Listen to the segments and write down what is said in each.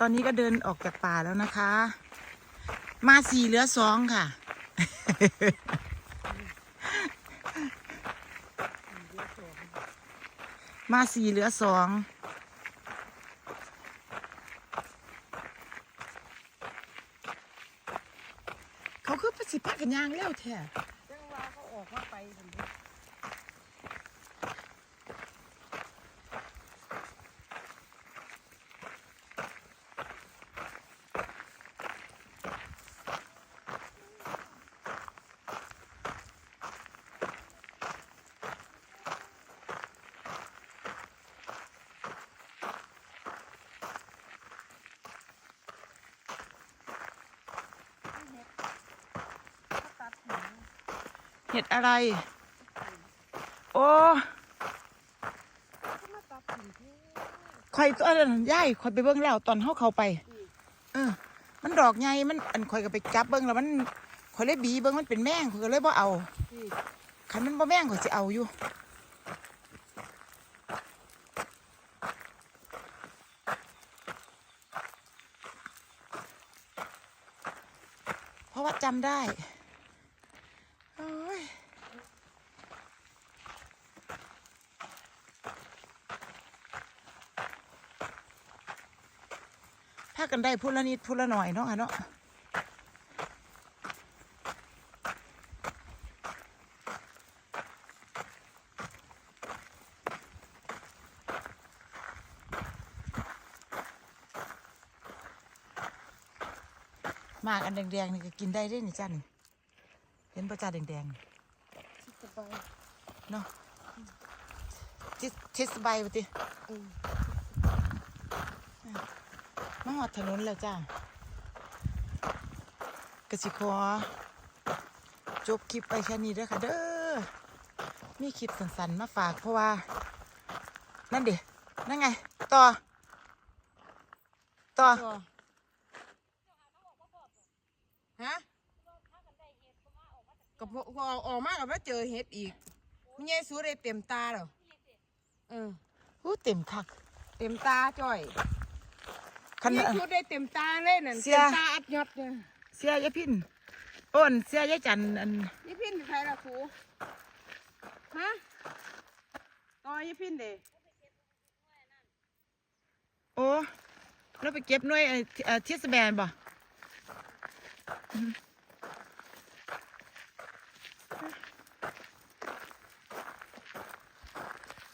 ตอนนี้ก็เดินออกจากป่าแล้วนะคะ มาสี่เหลือสองค่ะ มาสี่เหลือสองเขาคือประสิทธิ์กันยางเร็วแท้จังว่าเขาออกมาไป เห็ดอะไร โอ้ข่อยตัวนั้นย่ายข่อยไปเบิ่งแล้วตอนเฮาเข้าไป เออ มันดอกใหญ่มันอันข่อยก็ไปจับเบิ่งแล้วมันข่อยเลยบีเบิ่งมันเป็นแมงข่อยก็เลยบ่เอาที่คันมันบ่แมงข่อยสิเอาอยู่เพราะว่าจำได้โอ้ยถ้ากันได้พูละนิดพูละหน่อยเนาะค่ะเนาะหมากอันแดงๆนี่ก็กินได้ด้วยนี่จ้านี่เห็นประจ้าแดงสิสบายๆเนาะทิทิสบายปติเออ มาหอดถนนแล้วจ้ากสิขอจบคลิปไปแค่นี้ด้อค่ะเด้อมีคลิปสั้นๆมาฝากเพราะว่า นั่นเดี๋นั่นไง ต่อ ต่อตัวฮะก็พอพอออกมาก็มาเจอเห็ดอีกมันใหญ่สูได้เต็มตาแล้วเอออู้เต็มคัก เต็มตาจ้อย คันใหญ่สูได้เต็มตาเลยนั่นเสีเต็ยมตาอัดยอดเนี่ยเสียยายพินโอ้นเสียยายจันอันยี่พินใครล่ะครูฮะต่อยี่พินเด้โอ้เราไปเก็บหน่วยไอ้เอ่อเทศบาลบ่อืม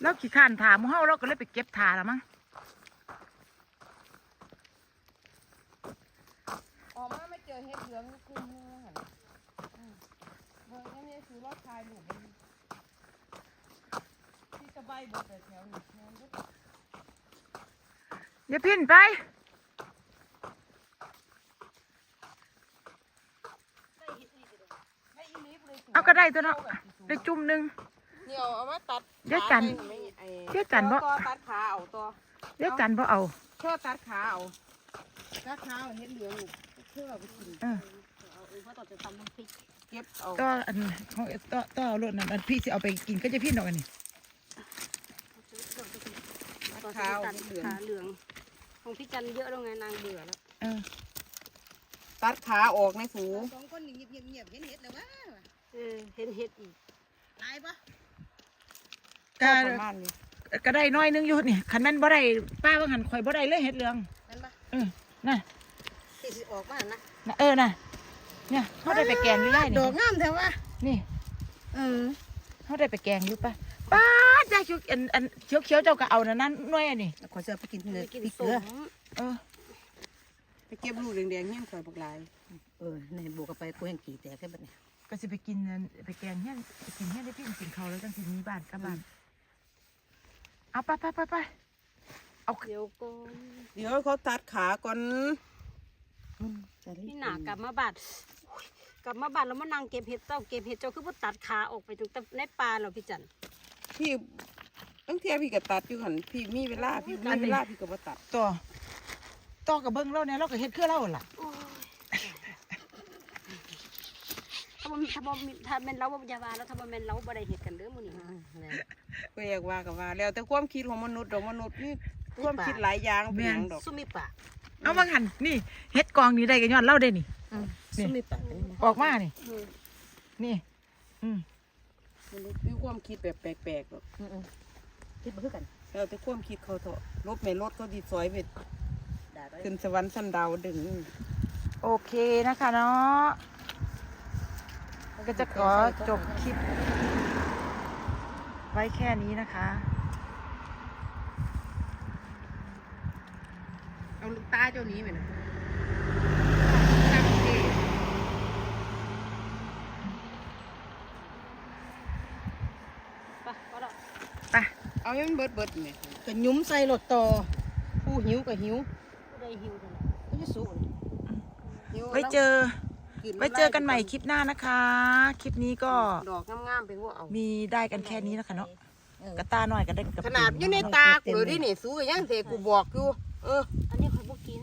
แล้วขี่ข้านถามเฮาเราก็เลยไปเก็บถาแล้วมั้ง ออกมาไม่เจอเห็ดเหลืองกลุ่มนึงแล้วหั่นอืมเบิ่ง ยังมีสูรอดชายหนูกมันที่สบายเบิดแต่แถวนี้แถวนี้อย่าพินไป ได้อีลิฟเลยเอาก็ได้ตัวเนาะได้จุ่มหนึงเดี๋ยวเอามาตัดเดี๋ยวจัน ขาไปไอ้เดี๋ยวจันบ่ตัวตัดขาเอาตัวเดี๋ยวจันบ่เอา เชื่อตัดขาเอาตัดขาเอาเห็ดเหลืองนี่เชื่อเอาไปกินเออ เอาเองเพราะต่อจะตำน้ำพริก เก็บเอาต่ออันของต่อต่อเอารถนั่นอันพี่สิเอาไปกินก็จะพินดอกอันนี้ตัดขาเอาตัดเห็ดเหลืองขาเหลือง ของพี่จันเยอะแล้วไงนางเบื่อแล้วเออตัดขาออกในสูสองคนนี่เงียบเงียบๆเห็นเห็ดแล้ววะเออเห็นเห็ดอีกตายปะก็ประมาณนี้ก็ได้น้อยหนึงอยู่นี่คันนั้นบ่ได้ป้าว่าหันข่อยบ่ได้เลยเฮ็ดเหลืองนั่นปะเออน่ะที่สิออกมานะน่ะเออน่ะ เนี่ยเขาได้ไปแกงหรือยังดนี่อกงามแท้วะนี่เออเขาได้ไปแกงอยู่ปะป้าดยายคิวอันอันเขียวเขียวๆเจ้าก็เอานะนั่นหน่วยอันนี้ขอเสื้อไปกินเลยกินพริกสเกลือมเออไปเก็บลูกแดงๆเงี้ยข่อยบักหลายเออในบวกกับไปกูเห็นกี่แตกแค่บัดนี้ก็สิไปกินอันไปแกงเฮี้ยนไปกินเฮี้ยนได้พี่กินเขาวแล้วจังสิมีบ้านกลับบ้านเอาไปไปไปไปเอาเดี๋ยวก่อนเดี๋ยวเขาตัดขาก่อน อืมแต่รีบพี่หนากลับมาบ้านอุ๊ย กลับมาบ้านแล้วมานั่งเก็บเห็ดเจ้าเก็บเห็ดเจ้าคือว่าตัดขาออกไปถึงแต่ในป่าเหรอพี่จันพี่ตั้งเทียพี่ก็ตัดอยู่หันพี่มีเวลาพี่มีเวลาพี่ก็มาตัดต่อต่อกับเบิ้งเราเนี่ยเราก็เฮ็ดคือเราล่ะโอ้ยถ้าบ่มีถ้าบ่มีถ้าเป็นเราบ่อยาว่าแล้วถ้าบ่แม่นเราบ่ได้เห็ดกันเด้อมื้อนี้อ่านั่นแหละก็อยากว่ากับว่า แล้วแต่ความคิดของมนุษย์ดอกมนุษย์นี่ความคิดหลายอย่างเป็นหยังดอกซุมมีปากเอาบางหันนี่เฮ็ดกองนี้ได้กันย้อนเล่าได้นี่ นี่ ซุมมีปากเป็นไงออกมานี่ อืมนี่ อืมมันมีความคิดแบบแปลกๆหรอกอืมคิดบ่คือกันเราแต่ความคิดเขาเถอะรถไม่รถก็ดีซอยไปด่าไปขึ้นสวรรค์สันดาวดึงโอเคนะคะเนาะก็จะขอจบคลิป ไว้แค่นี้นะคะ เอาลูกตาเจ้านี้ไปนะ ไปพอแล้วไปเอาให้มันเบิดเบิดๆนี่ก็หยุ้มใส่รถต่อผู้หิวก็หิวผู้ใดหิวเท่านั้นก็จะสู้หิวไว้เจอกินไว้เจอกันใหม่คลิปหน้านะคะ คลิปนี้ก็ดอกงามๆเป็นว่าเอามีได้กันแค่นี้นะคะเนาะกระตาหน่อยก็ได้กับขนาดอยู่ในตากูเลยดินี่สู้ยังเทกูบอกอยู่เอออันนี้ข่อยบ่กิน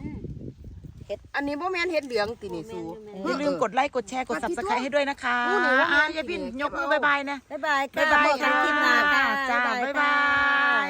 อันนี้บ่แม่นเห็ดเหลืองตินี่สู้อย่าลืมกดไลค์กดแชร์กด subscribe ให้ด้วยนะคะพูดหน่อยว่าอะไงยายพินเก็บยกมือเอาบายบายนะ บ๊ายบายบายบายบอกกัค่ะนคลิปหน้าค่ะ จ้า บ๊ายบาย